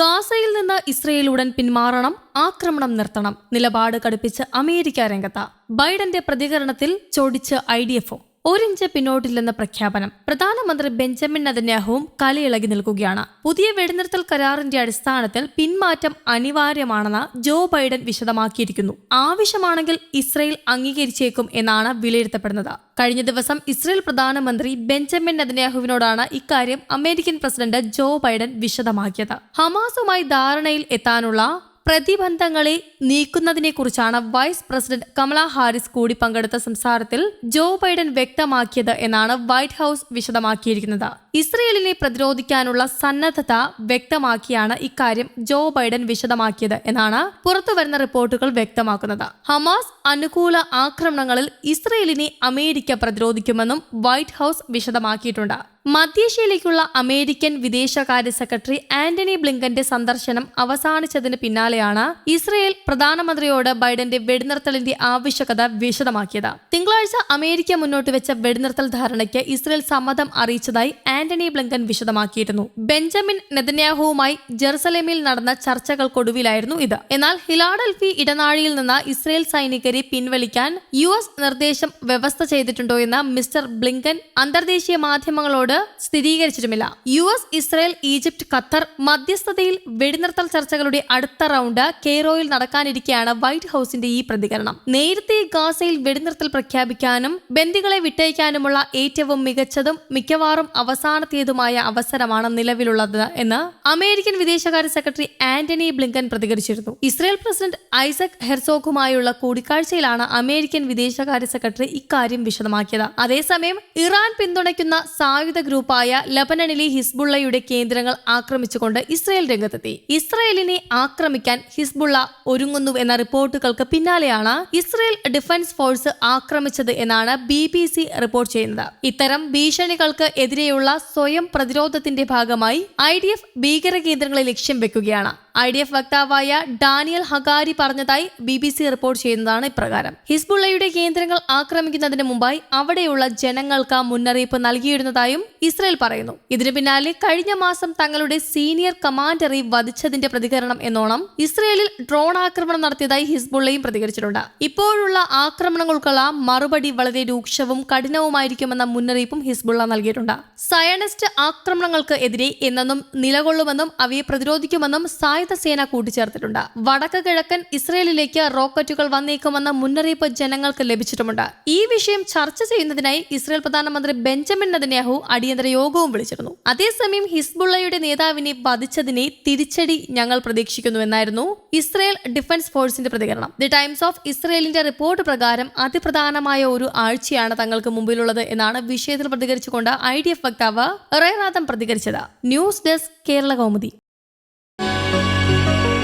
ഗാസയിൽ നിന്ന് ഇസ്രയേൽ ഉടൻ പിന്മാറണം ആക്രമണം നിർത്തണം നിലപാട് കടുപ്പിച്ച് അമേരിക്ക രംഗത്ത. ബൈഡന്റെ പ്രതികരണത്തിൽ ചൊടിച്ച് ഐ ഡി എഫും ഒരിഞ്ച് പിന്നോട്ടില്ലെന്ന പ്രഖ്യാപനം. പ്രധാനമന്ത്രി ബെഞ്ചമിൻ നദന്യാഹുവും കലയിളകി നിൽക്കുകയാണ്. പുതിയ വെടിനിർത്തൽ കരാറിന്റെ അടിസ്ഥാനത്തിൽ പിന്മാറ്റം അനിവാര്യമാണെന്ന് ജോ ബൈഡൻ വിശദമാക്കിയിരിക്കുന്നു. ആവശ്യമാണെങ്കിൽ ഇസ്രയേൽ അംഗീകരിച്ചേക്കും എന്നാണ് വിലയിരുത്തപ്പെടുന്നത്. കഴിഞ്ഞ ദിവസം ഇസ്രയേൽ പ്രധാനമന്ത്രി ബെഞ്ചമിൻ നദന്യാഹുവിനോടാണ് ഇക്കാര്യം അമേരിക്കൻ പ്രസിഡന്റ് ജോ ബൈഡൻ വിശദമാക്കിയത്. ഹമാസുമായി ധാരണയിൽ എത്താനുള്ള പ്രതിബന്ധങ്ങളെ നീക്കുന്നതിനെക്കുറിച്ചാണ് വൈസ് പ്രസിഡന്റ് കമല ഹാരിസ് കൂടി പങ്കെടുത്ത സംസാരത്തിൽ ജോ ബൈഡൻ വ്യക്തമാക്കിയത് എന്നാണ് വൈറ്റ് ഹൌസ് വിശദമാക്കിയിരിക്കുന്നത്. ഇസ്രയേലിനെ പ്രതിരോധിക്കാനുള്ള സന്നദ്ധത വ്യക്തമാക്കിയാണ് ഇക്കാര്യം ജോ ബൈഡൻ വിശദമാക്കിയത് എന്നാണ് പുറത്തുവരുന്ന റിപ്പോർട്ടുകൾ വ്യക്തമാക്കുന്നത്. ഹമാസ് അനുകൂല ആക്രമണങ്ങളിൽ ഇസ്രയേലിനെ അമേരിക്ക പ്രതിരോധിക്കുമെന്നും വൈറ്റ് ഹൌസ് വിശദമാക്കിയിട്ടുണ്ട്. മധ്യേഷ്യയിലേക്കുള്ള അമേരിക്കൻ വിദേശകാര്യ സെക്രട്ടറി ആന്റണി ബ്ലിങ്കന്റെ സന്ദർശനം അവസാനിച്ചതിന് പിന്നാലെയാണ് ഇസ്രയേൽ പ്രധാനമന്ത്രിയോട് ബൈഡന്റെ വെടിനിർത്തലിന്റെ ആവശ്യകത വിശദമാക്കിയത്. തിങ്കളാഴ്ച അമേരിക്ക മുന്നോട്ട് വെച്ച വെടിനിർത്തൽ ധാരണയ്ക്ക് ഇസ്രയേൽ സമ്മതം അറിയിച്ചതായി ആന്റണി ബ്ലിങ്കൻ വിശദമാക്കിയിരുന്നു. ബെഞ്ചമിൻ നെതന്യാഹുവുമായി ജെറുസലേമിൽ നടന്ന ചർച്ചകൾക്കൊടുവിലായിരുന്നു ഇത്. എന്നാൽ ഹിലാഡൽഫി ഇടനാഴിയിൽ നിന്ന് ഇസ്രയേൽ സൈനികരെ പിൻവലിക്കാൻ യു നിർദ്ദേശം വ്യവസ്ഥ ചെയ്തിട്ടുണ്ടോ എന്ന് മിസ്റ്റർ ബ്ലിങ്കൻ അന്തർദേശീയ മാധ്യമങ്ങളോട് സ്ഥിരീകരിച്ചിട്ടുമില്ല. U S Israel Egypt Qatar മധ്യസ്ഥതയിൽ വെടിനിർത്തൽ ചർച്ചകളുടെ അടുത്ത റൗണ്ട് കെയ്റോയിൽ നടക്കാനിരിക്കെയാണ് വൈറ്റ് ഹൌസിന്റെ ഈ പ്രതികരണം. നേരത്തെ ഗാസയിൽ വെടിനിർത്തൽ പ്രഖ്യാപിക്കാനും ബന്ദികളെ വിട്ടയക്കാനുമുള്ള ഏറ്റവും മികച്ചതും മിക്കവാറും അവസാനത്തേതുമായ അവസരമാണ് നിലവിലുള്ളത് എന്ന് അമേരിക്കൻ വിദേശകാര്യ സെക്രട്ടറി ആന്റണി ബ്ലിങ്കൻ പ്രതികരിച്ചിരുന്നു. ഇസ്രായേൽ പ്രസിഡന്റ് ഐസക് ഹെർസോഗുമായുള്ള കൂടിക്കാഴ്ചയിലാണ് അമേരിക്കൻ വിദേശകാര്യ സെക്രട്ടറി ഇക്കാര്യം വിശദമാക്കിയത്. അതേസമയം ഇറാൻ പിന്തുണയ്ക്കുന്ന സായുധ ഗ്രൂപ്പായ ലബനനിലെ ഹിസ്ബുള്ളയുടെ കേന്ദ്രങ്ങൾ ആക്രമിച്ചുകൊണ്ട് ഇസ്രയേൽ രംഗത്തെത്തി. ഇസ്രയേലിനെ ആക്രമിക്കാൻ ഹിസ്ബുള്ള ഒരുങ്ങുന്നു എന്ന റിപ്പോർട്ടുകൾക്ക് പിന്നാലെയാണ് ഇസ്രയേൽ ഡിഫൻസ് ഫോഴ്സ് ആക്രമിച്ചത് എന്നാണ് ബി ബി സി റിപ്പോർട്ട് ചെയ്യുന്നത്. ഇത്തരം ഭീഷണികൾക്ക് എതിരെയുള്ള സ്വയം പ്രതിരോധത്തിന്റെ ഭാഗമായി ഐ ഡി എഫ് ഭീകര കേന്ദ്രങ്ങളെ ലക്ഷ്യം വെക്കുകയാണ്. ഐ ഡി എഫ് വക്താവായ ഡാനിയൽ ഹകാരി പറഞ്ഞതായി ബി ബി സി റിപ്പോർട്ട് ചെയ്യുന്നതാണ് ഇപ്രകാരം. ഹിസ്ബുള്ളയുടെ കേന്ദ്രങ്ങൾ ആക്രമിക്കുന്നതിന് മുമ്പായി അവിടെയുള്ള ജനങ്ങൾക്ക് മുന്നറിയിപ്പ് നൽകിയിരുന്നതായും ഇസ്രയേൽ പറയുന്നു. ഇതിനു പിന്നാലെ കഴിഞ്ഞ മാസം തങ്ങളുടെ സീനിയർ കമാൻഡറെ വധിച്ചതിന്റെ പ്രതികരണം എന്നോണം ഇസ്രയേലിൽ ഡ്രോൺ ആക്രമണം നടത്തിയതായി ഹിസ്ബുള്ളയും പ്രതികരിച്ചിട്ടുണ്ട്. ഇപ്പോഴുള്ള ആക്രമണങ്ങൾക്കുള്ള മറുപടി വളരെ രൂക്ഷവും കഠിനവുമായിരിക്കുമെന്ന മുന്നറിയിപ്പും ഹിസ്ബുള്ള നൽകിയിട്ടുണ്ട്. സയണിസ്റ്റ് ആക്രമണങ്ങൾക്ക് എതിരെ എന്നെന്നും നിലകൊള്ളുമെന്നും അവയെ പ്രതിരോധിക്കുമെന്നും സേന കൂട്ടിച്ചേർത്തിട്ടുണ്ട്. വടക്ക് കിഴക്കൻ ഇസ്രയേലിലേക്ക് റോക്കറ്റുകൾ വന്നേക്കുമെന്ന മുന്നറിയിപ്പ് ജനങ്ങൾക്ക് ലഭിച്ചിട്ടുമുണ്ട്. ഈ വിഷയം ചർച്ച ചെയ്യുന്നതിനായി ഇസ്രയേൽ പ്രധാനമന്ത്രി ബെഞ്ചമിൻ നദന്യാഹു അടിയന്തര യോഗവും വിളിച്ചിരുന്നു. അതേസമയം ഹിസ്ബുള്ളയുടെ നേതാവിനെ വധിച്ചതിനെ തിരിച്ചടി ഞങ്ങൾ പ്രതീക്ഷിക്കുന്നുവെന്നായിരുന്നു ഇസ്രയേൽ ഡിഫൻസ് ഫോഴ്സിന്റെ പ്രതികരണം. ദി ടൈംസ് ഓഫ് ഇസ്രയേലിന്റെ റിപ്പോർട്ട് പ്രകാരം അതിപ്രധാനമായ ഒരു ആഴ്ചയാണ് തങ്ങൾക്ക് മുമ്പിലുള്ളത് എന്നാണ് വിഷയത്തിൽ പ്രതികരിച്ചുകൊണ്ട് ഐ ഡി എഫ് വക്താവ് റേനാഥം പ്രതികരിച്ചത്. News desk Kerala Kaumudi. you